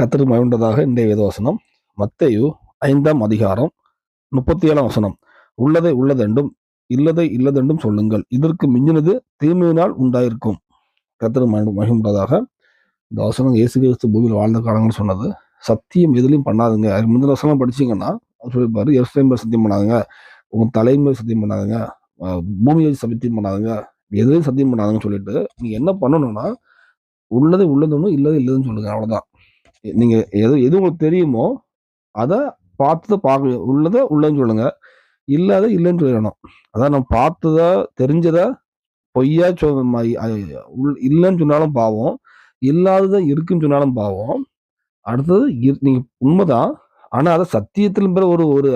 கத்திர மகிழ்ந்ததாக இன்றைய வேதவசனம். மத்தேயு ஐந்தாம் அதிகாரம் முப்பத்தி ஏழாம் வசனம். உள்ளதை உள்ளதென்றும் இல்லதை இல்லதென்றும் சொல்லுங்கள். இதற்கு மிஞ்சினது தீமையினால் உண்டாயிருக்கும். கத்திர மகிழ்ந்ததாக இந்த வசனம் இயேசு கிறிஸ்து பூமியில் வாழ்ந்த காலங்கள் சொன்னது. சத்தியம் எதுலையும் பண்ணாதுங்க. அது முந்தின வசனம் படிச்சீங்கன்னா அவர் சொல்லியிருப்பாரு எருசலேம் சத்தியம் பண்ணாதுங்க. உங்கள் தலைமையில் சத்தியம் பண்ணாதுங்க. பூமியை சத்தியம் பண்ணாதுங்க. எதுலையும் சத்தியம் பண்ணாதுங்கன்னு சொல்லிட்டு நீங்கள் என்ன பண்ணணும்னா உள்ளதை உள்ளதுன்னு இல்லது இல்லதுன்னு சொல்லுங்க. அவ்வளோதான் நீங்கள் எது எது உங்களுக்கு தெரியுமோ அதை பார்த்து பார்க்க உள்ளதை உள்ளன்னு சொல்லுங்க. இல்லாத இல்லைன்னு சொல்லணும். அதான் நம்ம பார்த்ததா தெரிஞ்சதை பொய்யா சொ உள்- இல்லைன்னு சொன்னாலும் பாவம். இல்லாததான் இருக்குன்னு சொன்னாலும் பாவம். அடுத்தது நீங்கள் உண்மைதான். ஆனால் அதை சத்தியத்தில் பிற ஒரு ஒரு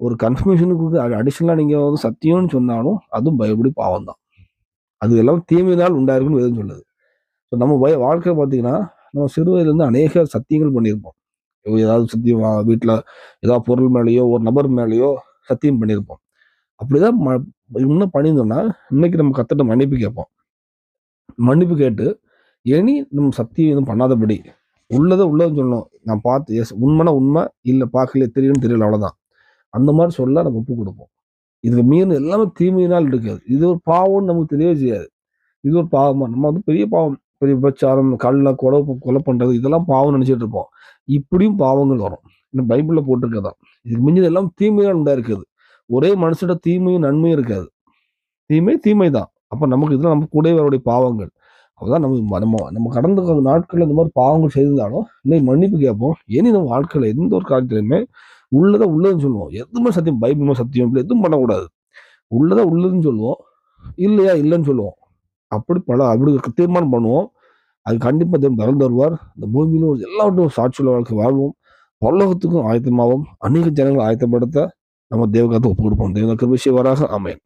ஒரு கன்ஃபர்மேஷனுக்கு அடிஷ்னலாக நீங்கள் வந்து சத்தியம்னு சொன்னாலும் அதுவும் பயப்படி பாவம் தான் அது எல்லாம் தீமையினால் உண்டாயிருக்குன்னு எதுவும் சொல்லுது. ஸோ நம்ம பய வாழ்க்கை பார்த்தீங்கன்னா நம்ம சிறு வயதுலேருந்து அநேக சத்தியங்கள் பண்ணியிருப்போம். ஏதாவது சத்தியம் வீட்டில் ஏதாவது பொருள் மேலேயோ ஒரு நபர் மேலேயோ சத்தியம் பண்ணியிருப்போம். அப்படிதான் ம இன்னும் பண்ணியிருந்தோம்னா இன்னைக்கு நம்ம கத்திட்ட மன்னிப்பு கேட்போம். மன்னிப்பு கேட்டு இனி நம்ம சத்தியம் எதுவும் பண்ணாதபடி உள்ளதை உள்ளதுன்னு சொல்லணும். நான் பார்த்து எஸ் உண்மைனா உண்மை இல்லை பார்க்கல தெரியும்னு தெரியல அவ்வளோதான் அந்த மாதிரி சொல்ல நம்ம ஒப்பு கொடுப்போம். இதுக்கு மீன் எல்லாமே தீமையினால் இருக்காது இது ஒரு பாவம்னு நமக்கு தெரியவே செய்யாது. இது ஒரு பாவமா? நம்ம வந்து பெரிய பாவம். விபச்சாரம் கல்ல கொலை கொலை பண்றது இதெல்லாம் பாவம் நினைச்சிட்டு இருப்போம். இப்படியும் பாவங்கள் வரும். இந்த பைபிள்ல போட்டிருக்கதான் இதுக்கு மிஞ்சது எல்லாம் தீமையாக உண்டா இருக்குது. ஒரே மனுஷோட தீமையும் நன்மையும் இருக்காது. தீமை தீமை தான் அப்ப நமக்கு இதெல்லாம் நம்ம கூட வரக்கூடிய பாவங்கள். அப்பதான் நம்ம நம்ம நம்ம கடந்த நாட்களில் நாட்கள்ல இந்த மாதிரி பாவங்கள் செய்திருந்தாலும் இன்னைக்கு மன்னிப்பு கேட்போம். இனி நம்ம வாழ்க்கையில எந்த ஒரு காலத்திலையுமே உள்ளதை உள்ளதுன்னு சொல்லுவோம். எதுவுமே சத்தியம் பைபிள் சத்தியம் இப்படி எதுவும் பண்ணக்கூடாது. உள்ளதை உள்ளதுன்னு சொல்லுவோம். இல்லையா இல்லைன்னு சொல்லுவோம். அப்படி பல அப்படி தீர்மானம் பண்ணுவோம். அது கண்டிப்பாக தேவன் பலன் வருவார். இந்த பூமியிலும் எல்லாவற்றும் சாட்சியுள்ள வாழ்க்கை வாழ்வோம். பல்லோகத்துக்கும் ஆயத்தமாகவும் அநேக ஜனங்களை ஆயத்தப்படுத்த நம்ம தேவகாத்து ஒப்பு கொடுப்போம். தேவ கிருபை வராக அமையன்